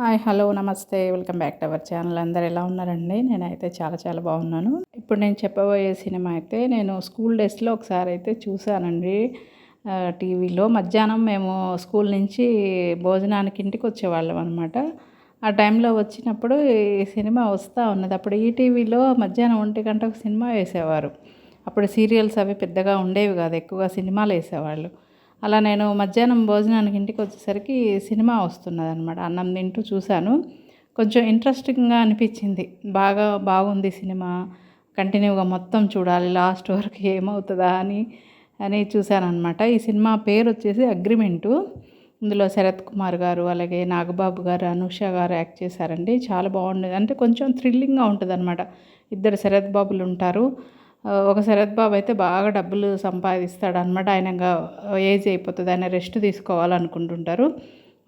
Hi hello నమస్తే welcome back to our channel. అందరు ఎలా ఉన్నారండి? నేనైతే చాలా చాలా బాగున్నాను. ఇప్పుడు నేను చెప్పబోయే సినిమా అయితే నేను స్కూల్ డేస్లో ఒకసారి అయితే చూశానండి. టీవీలో. మధ్యాహ్నం మేము స్కూల్ నుంచి భోజనానికి ఇంటికి వచ్చేవాళ్ళం అనమాట ఆ టైంలో వచ్చినప్పుడు ఈ సినిమా వస్తూ ఉన్నది. అప్పుడు ఈటీవీలో మధ్యాహ్నం ఒంటి గంటకు సినిమా వేసేవారు. అప్పుడు సీరియల్స్ అవి పెద్దగా ఉండేవి కాదు. ఎక్కువగా సినిమాలు వేసేవాళ్ళు. అలా నేను మధ్యాహ్నం భోజనానికి ఇంటికి వచ్చేసరికి సినిమా వస్తున్నది అనమాట అన్నం తింటూ చూశాను. కొంచెం ఇంట్రెస్టింగ్గా అనిపించింది. బాగా బాగుంది సినిమా. కంటిన్యూగా మొత్తం చూడాలి. లాస్ట్ వరకు ఏమవుతుందా అని అని చూశానమాట ఈ సినిమా పేరు వచ్చేసి అగ్రిమెంటు. ఇందులో శరత్ కుమార్ గారు అలాగే నాగబాబు గారు అనూష గారు యాక్ట్ చేశారండి. చాలా బాగుండేది. అంటే కొంచెం థ్రిల్లింగ్గా ఉంటుంది అనమాట ఇద్దరు శరత్ బాబులు ఉంటారు ఒక శరత్ బాబు అయితే బాగా డబ్బులు సంపాదిస్తాడు అనమాట ఆయన ఇంకా ఏజ్ అయిపోతుంది. ఆయన రెస్ట్ తీసుకోవాలనుకుంటుంటారు.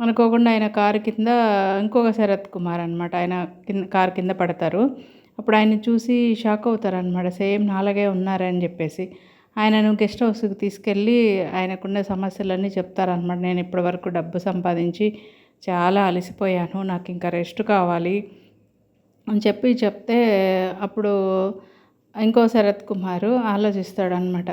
అనుకోకుండా ఆయన కారు కింద ఇంకొక శరత్ కుమార్ అనమాట ఆయన కింద కారు కింద పడతారు. అప్పుడు ఆయన చూసి షాక్ అవుతారనమాట సేమ్ నాలాగే ఉన్నారని చెప్పేసి. ఆయనను గెస్ట్ హౌస్కి తీసుకెళ్ళి ఆయనకున్న సమస్యలన్నీ చెప్తారనమాట నేను ఇప్పటివరకు డబ్బు సంపాదించి చాలా అలసిపోయాను. నాకు ఇంకా రెస్ట్ కావాలి అని చెప్పి చెప్తే అప్పుడు ఇంకో శరత్ కుమారు ఆలోచిస్తాడనమాట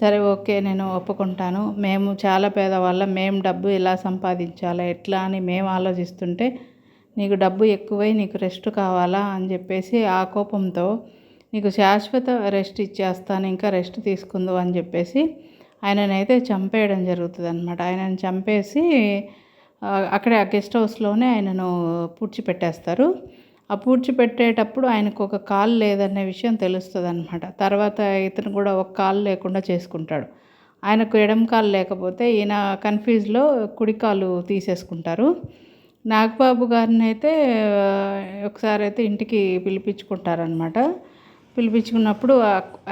సరే ఓకే నేను ఒప్పుకుంటాను. మేము చాలా పేదవాళ్ళం. మేము డబ్బు ఎలా సంపాదించాలా? ఎట్లా అని మేము ఆలోచిస్తుంటే నీకు డబ్బు ఎక్కువై నీకు రెస్ట్ కావాలా అని చెప్పేసి ఆ కోపంతో నీకు శాశ్వత రెస్ట్ ఇచ్చేస్తాను ఇంకా రెస్ట్ తీసుకుందు అని చెప్పేసి ఆయననైతే చంపేయడం జరుగుతుంది అనమాట ఆయనను చంపేసి అక్కడే ఆ గెస్ట్ హౌస్లోనే ఆయనను పూడ్చిపెట్టేస్తారు. ఆ పూడ్చిపెట్టేటప్పుడు ఆయనకు ఒక కాలు లేదనే విషయం తెలుస్తుంది అనమాట తర్వాత ఇతను కూడా ఒక కాలు లేకుండా చేసుకుంటాడు. ఆయనకు ఎడం కాలు లేకపోతే ఈయన కన్ఫ్యూజ్లో కుడి కాలు తీసేసుకుంటారు. నాగబాబు గారిని అయితే ఒకసారి అయితే ఇంటికి పిలిపించుకుంటారనమాట పిలిపించుకున్నప్పుడు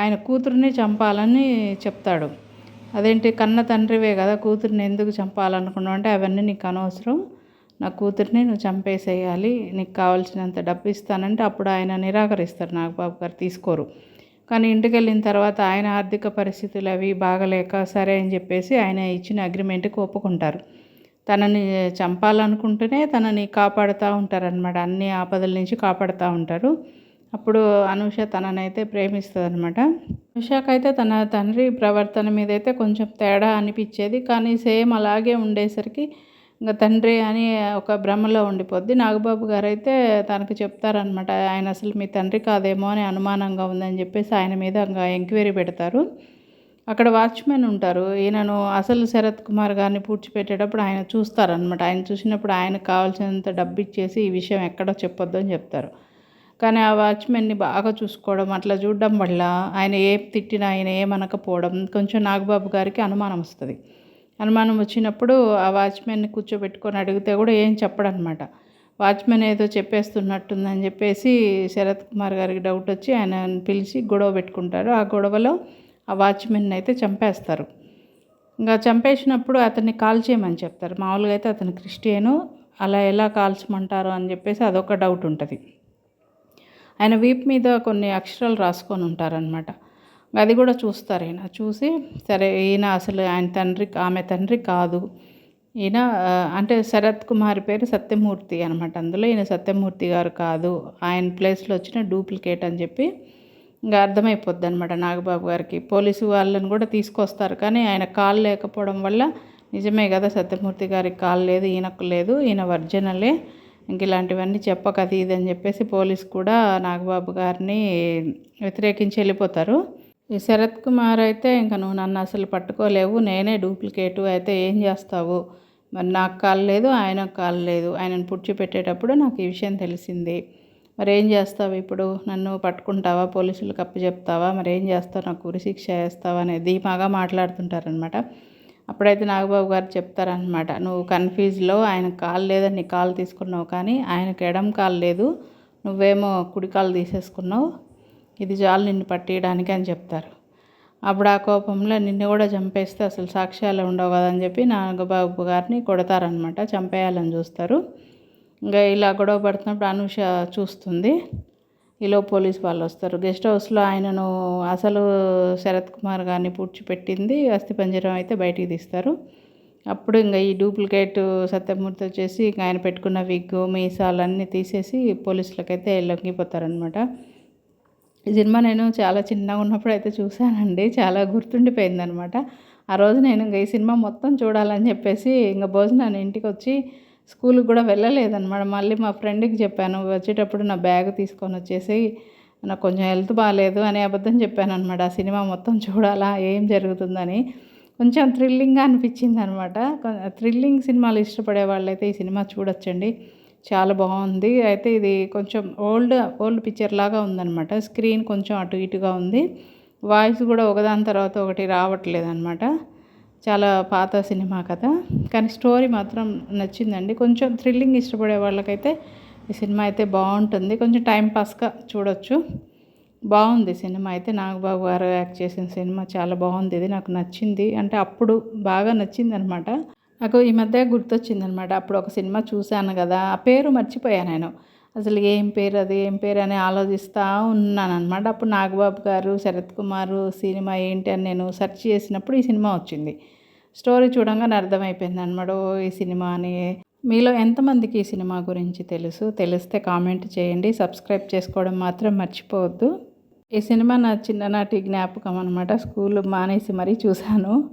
ఆయన కూతుర్ని చంపాలని చెప్తాడు. అదేంటి కన్న తండ్రివే కదా కూతుర్ని ఎందుకు చంపాలనుకున్నావు? అంటే అవన్నీ నీకు అనవసరం. నా కూతుర్ని నువ్వు చంపేసేయాలి నీకు కావాల్సినంత డబ్బు ఇస్తానంటే అప్పుడు ఆయన నిరాకరిస్తారు నాగబాబు గారు తీసుకోరు. కానీ ఇంటికి వెళ్ళిన తర్వాత ఆయన ఆర్థిక పరిస్థితులు అవి బాగలేక సరే అని చెప్పేసి ఆయన ఇచ్చిన అగ్రిమెంట్కి ఒప్పుకుంటారు. తనని చంపాలనుకుంటూనే తనని కాపాడుతూ ఉంటారనమాట అన్ని ఆపదల నుంచి కాపాడుతూ ఉంటారు. అప్పుడు అనూష తననైతే ప్రేమిస్తుంది అనమాట అనూషకైతే తన తండ్రి ప్రవర్తన మీద అయితే కొంచెం తేడా అనిపించేది. కానీ సేమ్ అలాగే ఉండేసరికి ఇంకా తండ్రి అని ఒక భ్రమలో ఉండిపోద్ది. నాగబాబు గారు అయితే తనకు చెప్తారనమాట ఆయన అసలు మీ తండ్రి కాదేమో అని అనుమానంగా ఉందని చెప్పేసి ఆయన మీద ఇంకా ఎంక్వైరీ పెడతారు. అక్కడ వాచ్మెన్ ఉంటారు. ఈయనను అసలు శరత్ కుమార్ గారిని పూడ్చిపెట్టేటప్పుడు ఆయన చూస్తారనమాట ఆయన చూసినప్పుడు ఆయనకు కావాల్సినంత డబ్బు ఇచ్చేసి ఈ విషయం ఎక్కడో చెప్పొద్దు అని చెప్తారు. కానీ ఆ వాచ్మెన్ని బాగా చూసుకోవడం అట్లా చూడడం వల్ల ఆయన ఏం తిట్టినా ఆయన ఏమనకపోవడం కొంచెం నాగబాబు గారికి అనుమానం వస్తుంది. అనుమానం వచ్చినప్పుడు ఆ వాచ్మెన్ని కూర్చోబెట్టుకొని అడిగితే కూడా ఏం చెప్పడనమాట. వాచ్మెన్ ఏదో చెప్పేస్తున్నట్టుందని చెప్పేసి శరత్ కుమార్ గారికి డౌట్ వచ్చి ఆయన పిలిచి గొడవ పెట్టుకుంటారు. ఆ గొడవలో ఆ వాచ్మెన్ అయితే చంపేస్తారు. ఇంకా చంపేసినప్పుడు అతన్ని కాల్చేయమని చెప్తారు. మామూలుగా అయితే అతను క్రిస్టియను. అలా ఎలా కాల్చమంటారు అని చెప్పేసి అదొక డౌట్ ఉంటుంది. ఆయన వీప్ మీద కొన్ని అక్షరాలు రాసుకొని ఉంటారనమాట. అది కూడా చూస్తారు ఈయన. చూసి సరే ఈయన అసలు ఆయన తండ్రి ఆమె తండ్రి కాదు. ఈయన అంటే శరత్ కుమార్ పేరు సత్యమూర్తి అనమాట అందులో ఈయన సత్యమూర్తి గారు కాదు. ఆయన ప్లేస్లో వచ్చిన డూప్లికేట్ అని చెప్పి ఇంకా అర్థమైపోద్ది అనమాట నాగబాబు గారికి. పోలీసు వాళ్ళని కూడా తీసుకొస్తారు కానీ ఆయన కాల్ లేకపోవడం వల్ల నిజమే కదా సత్యమూర్తి గారికి కాల్ లేదు ఈయనకు లేదు ఈయన వర్జనలే. ఇంక ఇలాంటివన్నీ చెప్పకది ఇదని ఇది అని చెప్పేసి పోలీస్ కూడా నాగబాబు గారిని వ్యతిరేకించి వెళ్ళిపోతారు. ఈ శరత్ కుమార్ అయితే ఇంకా నువ్వు నన్ను అసలు పట్టుకోలేవు నేనే డూప్లికేటు. అయితే ఏం చేస్తావు? మరి నాకు కాలు లేదు ఆయనకు కాలు లేదు. ఆయనను పుడిచిపెట్టేటప్పుడు నాకు ఈ విషయం తెలిసింది. మరి ఏం చేస్తావు ఇప్పుడు? నన్ను పట్టుకుంటావా? పోలీసులకు అప్పు చెప్తావా? మరి ఏం చేస్తావు? నాకు ఉరిశిక్ష వేస్తావా? అనేది ధీమాగా మాట్లాడుతుంటారనమాట అప్పుడైతే నాగబాబు గారు చెప్తారనమాట నువ్వు కన్ఫ్యూజ్లో ఆయన కాలు లేదని నీ కాలు తీసుకున్నావు కానీ ఆయనకు ఎడం కాలు లేదు. నువ్వేమో కుడి కాలు తీసేసుకున్నావు. ఇది చాలు నిన్ను పట్టేయడానికి అని చెప్తారు. అప్పుడు ఆ కోపంలో నిన్ను కూడా చంపేస్తే అసలు సాక్ష్యాలు ఉండవు కదా అని చెప్పి నాగబాబు గారిని కొడతారనమాట చంపేయాలని చూస్తారు. ఇంకా ఇలా గొడవ పడుతున్నప్పుడు అనూష చూస్తుంది. ఈలో పోలీస్ వాళ్ళు వస్తారు. గెస్ట్ హౌస్లో ఆయనను అసలు శరత్ కుమార్ గారిని పూడ్చిపెట్టింది. అస్థిపంజరం అయితే బయటికి తీస్తారు. అప్పుడు ఇంకా ఈ డూప్లికేట్ సత్యమూర్తి వచ్చేసి ఇంకా ఆయన పెట్టుకున్న విగ్గు మీసాలు అన్నీ తీసేసి పోలీసులకైతే లొంగిపోతారనమాట ఈ సినిమా నేను చాలా చిన్నగా ఉన్నప్పుడు అయితే చూశానండి. చాలా గుర్తుండిపోయింది అనమాట ఆ రోజు నేను ఇంకా ఈ సినిమా మొత్తం చూడాలని చెప్పేసి ఇంకా భోజనాన్ని ఇంటికి వచ్చి స్కూల్కి కూడా వెళ్ళలేదన్నమాట మళ్ళీ మా ఫ్రెండ్కి చెప్పాను వచ్చేటప్పుడు నా బ్యాగ్ తీసుకొని వచ్చేసి నాకు కొంచెం హెల్త్ బాగాలేదు అని అబద్ధం చెప్పాను అనమాట ఆ సినిమా మొత్తం చూడాలా? ఏం జరుగుతుందని? కొంచెం థ్రిల్లింగ్గా అనిపించింది అనమాట థ్రిల్లింగ్ సినిమాలు ఇష్టపడే వాళ్ళైతే ఈ సినిమా చూడొచ్చండి. చాలా బాగుంది. అయితే ఇది కొంచెం ఓల్డ్ ఓల్డ్ పిక్చర్ లాగా ఉందన్నమాట. స్క్రీన్ కొంచెం అటు ఇటుగా ఉంది. వాయిస్ కూడా ఒకదాని తర్వాత ఒకటి రావట్లేదు అనమాట చాలా పాత సినిమా కథ. కానీ స్టోరీ మాత్రం నచ్చిందండి. కొంచెం థ్రిల్లింగ్ ఇష్టపడే వాళ్ళకైతే ఈ సినిమా అయితే బాగుంటుంది. కొంచెం టైం పాస్గా చూడొచ్చు. బాగుంది సినిమా అయితే. నాగబాబు గారు యాక్ట్ చేసిన సినిమా చాలా బాగుంది. ఇది నాకు నచ్చింది. అంటే అప్పుడు బాగా నచ్చింది అనమాట నాకు ఈ మధ్య గుర్తొచ్చింది అనమాట అప్పుడు ఒక సినిమా చూశాను కదా ఆ పేరు మర్చిపోయాను నేను. అసలు ఏం పేరు అది ఏం పేరు అని ఆలోచిస్తూ ఉన్నాను అనమాట అప్పుడు నాగబాబు గారు శరత్ కుమార్ సినిమా ఏంటి అని నేను సెర్చ్ చేసినప్పుడు ఈ సినిమా వచ్చింది. స్టోరీ చూడంగానే అర్థమైపోయింది అనమాట ఓ ఈ సినిమా అని. మీలో ఎంతమందికి ఈ సినిమా గురించి తెలుసు? తెలిస్తే కామెంట్ చేయండి. సబ్స్క్రైబ్ చేసుకోవడం మాత్రం మర్చిపోవద్దు. ఈ సినిమా నా చిన్ననాటి జ్ఞాపకం అనమాట. స్కూల్ మానేసి మరీ చూశాను.